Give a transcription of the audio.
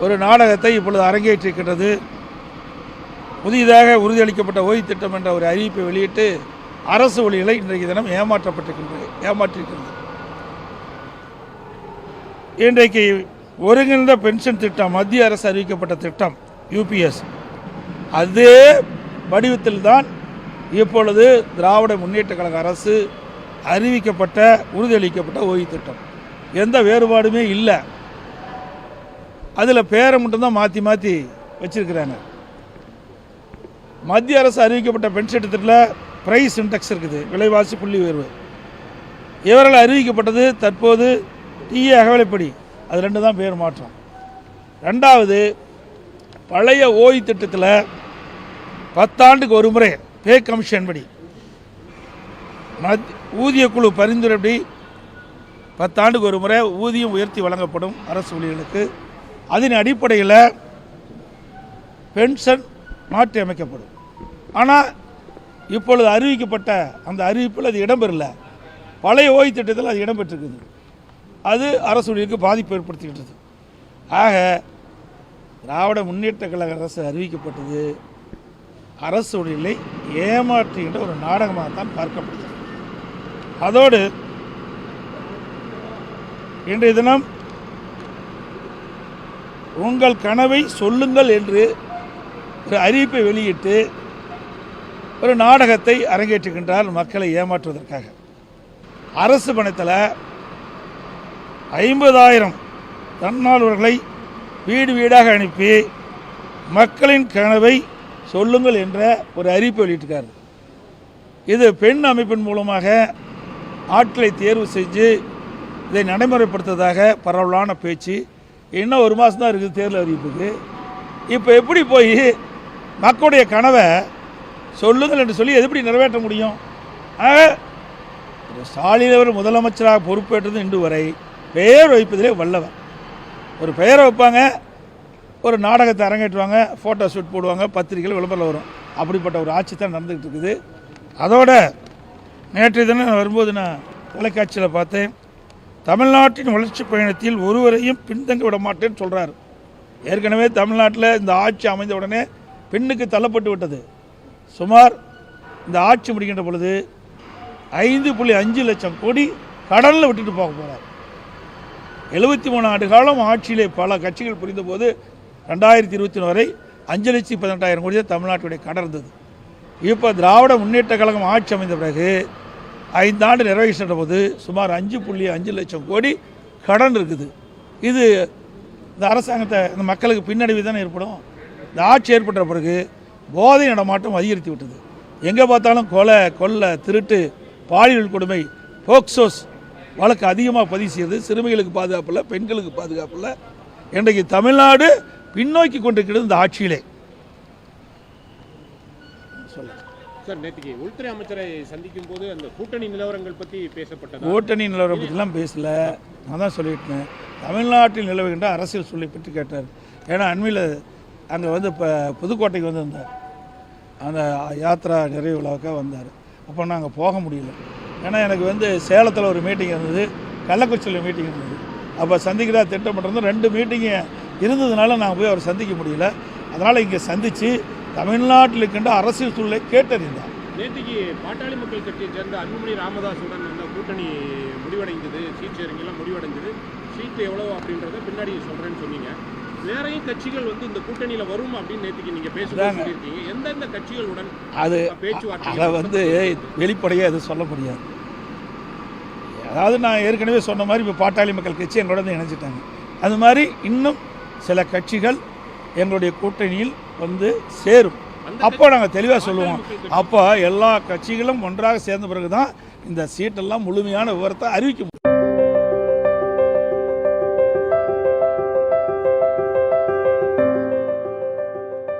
ஒரு நாடகத்தை இப்பொழுது அரங்கேற்றிருக்கின்றது. புதிதாக உறுதியளிக்கப்பட்ட ஓய்வு திட்டம் என்ற ஒரு அறிவிப்பை வெளியிட்டு அரசு ஊழியர்களை இன்றைக்கு தினம் ஏமாற்றப்பட்டிருக்கின்றது ஏமாற்றிருக்கிறது இன்றைக்கு ஒருங்கிணைந்த பென்ஷன் திட்டம் மத்திய அரசு அறிவிக்கப்பட்ட திட்டம் யூபிஎஸ் அதே வடிவத்தில் தான் இப்பொழுது திராவிட முன்னேற்ற கழக அரசு அறிவிக்கப்பட்ட உறுதியளிக்கப்பட்ட ஓய்வு திட்டம். எந்த வேறுபாடுமே இல்லை. அதில் பேரை மட்டும்தான் மாற்றி மாற்றி வச்சிருக்கிறாங்க. மத்திய அரசு அறிவிக்கப்பட்ட பென்ஷன் திட்டத்தில் ப்ரைஸ் இன்டெக்ஸ் இருக்குது விலைவாசி புள்ளி உயர்வு. இவர்கள் அறிவிக்கப்பட்டது தற்போது டிஏ அகவலைப்படி. அது ரெண்டு தான் பேர் மாற்றம். ரெண்டாவது பழைய ஓய்வு திட்டத்தில் பத்தாண்டுக்கு ஒரு முறை பே கமிஷன் படி. மத் ஊதிய குழு பரிந்துரைப்படி பத்தாண்டுக்கு ஒரு முறை ஊதியம் உயர்த்தி வழங்கப்படும் அரசு ஊழியர்களுக்கு. அதன் அடிப்படையில் பென்ஷன் மாற்றி அமைக்கப்படும். ஆனால் இப்பொழுது அறிவிக்கப்பட்ட அந்த அறிவிப்பில் அது இடம்பெறல. பழைய ஓய்வு திட்டத்தில் அது இடம்பெற்றிருக்குது. அது அரசு பாதிப்பு ஏற்படுத்திக்கிட்டது. ஆக திராவிட முன்னேற்ற கழக அரசு அறிவிக்கப்பட்டது அரசு ஊழியர்களை ஏமாற்றுகின்ற ஒரு நாடகமாக தான் பார்க்கப்படுகிறது. அதோடு இன்றைய தினம் உங்கள் கனவை சொல்லுங்கள் என்று ஒரு அறிவிப்பை வெளியிட்டு ஒரு நாடகத்தை அரங்கேற்றுகின்றார் மக்களை ஏமாற்றுவதற்காக. அரசு பணத்தில் ஐம்பதாயிரம் தன்னார்வர்களை வீடு வீடாக அனுப்பி மக்களின் கனவை சொல்லுங்கள் என்ற ஒரு அறிவிப்பு வெளியிட்டிருக்காரு. இது பெண் அமைப்பின் மூலமாக ஆட்களை தேர்வு செஞ்சு இதை நடைமுறைப்படுத்துவதாக பரவலான பேச்சு இன்னும் ஒரு மாதம் தான் இருக்குது தேர்தல் அறிவிப்புக்கு. இப்போ எப்படி போய் மக்களுடைய கனவை சொல்லுங்கள் என்று சொல்லி எப்படி நிறைவேற்ற முடியும்? ஆக ஸ்டாலின் அவர் முதலமைச்சராக பொறுப்பேற்றது இன்று வரை பெயர் வைப்பதிலே வல்லவர். ஒரு பெயரை வைப்பாங்க ஒரு நாடகத்தை அரங்கேற்றுவாங்க ஃபோட்டோ ஷூட் போடுவாங்க பத்திரிகைகள் விளம்பரம் வரும். அப்படிப்பட்ட ஒரு ஆட்சி தான் நடந்துக்கிட்டு இருக்குது. அதோட நேற்றைய தினம் நான் வரும்போது நான் தொலைக்காட்சியில் பார்த்தேன். தமிழ்நாட்டின் வளர்ச்சி பயணத்தில் ஒருவரையும் பின்தங்க விட மாட்டேன்னு சொல்கிறார் ஏற்கனவே தமிழ்நாட்டில் இந்த ஆட்சி அமைந்த உடனே பெண்ணுக்கு தள்ளப்பட்டு விட்டது. சுமார் இந்த ஆட்சி முடிக்கின்ற பொழுது ஐந்து புள்ளி அஞ்சு லட்சம் கோடி கடலில் விட்டுட்டு போக போகிறார் எழுபத்தி மூணு ஆண்டு காலம் ஆட்சியிலே பல கட்சிகள் புரிந்தபோது ரெண்டாயிரத்தி இருபத்தி ஒன்று வரை அஞ்சு லட்சத்தி பதினெட்டாயிரம் கோடி தான் தமிழ்நாட்டுடைய கடன் இருந்தது இப்போ திராவிட முன்னேற்ற கழகம் ஆட்சி அமைந்த பிறகு ஐந்தாண்டு நிறைவேற்ற போது சுமார் அஞ்சு புள்ளி அஞ்சு லட்சம் கோடி கடன் இருக்குது. இது இந்த அரசாங்கத்தை இந்த மக்களுக்கு பின்னடைவு தானே ஏற்படும். இந்த ஆட்சி ஏற்பட்ட பிறகு போதை நடமாட்டம் அதிகரித்து விட்டது. எங்கே பார்த்தாலும் கொலை கொள்ளை திருட்டு பாலியல் கொடுமை போக்சோஸ் வழக்கு அதிகமாக பதிவு செய்யுது சிறுமிகளுக்கு பாதுகாப்பு இல்லை பெண்களுக்கு பாதுகாப்பு இல்லை. இன்றைக்கு தமிழ்நாடு பின்னோக்கி கொண்டிருக்கிறது இந்த ஆட்சியிலே. சார் நேற்றுக்கு உள்துறை அமைச்சரை சந்திக்கும் போது அந்த கூட்டணி நிலவரங்கள் பற்றி பேசப்பட்டது? கூட்டணி நிலவரம் பற்றிலாம் பேசல. நான் தான் சொல்லிட்டேன் தமிழ்நாட்டில் நிலவுகின்ற அரசியல் சொல்லி பற்றி கேட்டார். ஏன்னா அண்மையில் அங்கே வந்து இப்போ புதுக்கோட்டைக்கு வந்திருந்தார். அந்த யாத்ரா நிறைவு விழாவுக்காக வந்தார். அப்போ நாங்கள் போக முடியல. ஏன்னா எனக்கு வந்து சேலத்தில் ஒரு மீட்டிங் இருந்தது. கள்ளக்குறிச்சியில் மீட்டிங் இருந்தது. அப்போ சந்திக்கிறா திட்டம் பண்ணுறது ரெண்டு மீட்டிங்கு இருந்ததுனால நாங்கள் போய் அவரை சந்திக்க முடியல. அதனால் இங்கே சந்தித்து தமிழ்நாட்டில் இருக்கின்ற அரசியல் சூழலை கேட்டறிந்தார். நேற்றுக்கு பாட்டாளி மக்கள் கட்சியை சேர்ந்த அன்புமணி ராமதாஸுடன் அந்த கூட்டணி முடிவடைந்தது. சீட் ஷேரிங்கெல்லாம் முடிவடைந்தது. சீட்டு எவ்வளோ அப்படின்றத பின்னாடி சொல்கிறேன்னு சொன்னீங்க. வேறையும் கட்சிகள் வந்து இந்த கூட்டணியில் வரும் அப்படின்னு நேற்றுக்கு நீங்கள். சொல்லியிருக்கீங்க. எந்தெந்த கட்சிகளுடன் அது பேச்சுவார்த்தை அதை வந்து வெளிப்படையாக எதுவும் சொல்ல முடியாது. அதாவது நான் ஏற்கனவே சொன்ன மாதிரி இப்போ பாட்டாளி மக்கள் கட்சி எங்களோட இணைஞ்சிட்டாங்க. அது மாதிரி இன்னும் சில கட்சிகள் எங்களுடைய கூட்டணியில் வந்து சேரும். அப்போ நாங்கள் தெளிவாக சொல்லுவோம். அப்போ எல்லா கட்சிகளும் ஒன்றாக சேர்ந்த பிறகு தான் இந்த சீட்டெல்லாம் முழுமையான விவரத்தை அறிவிக்க முடியும்.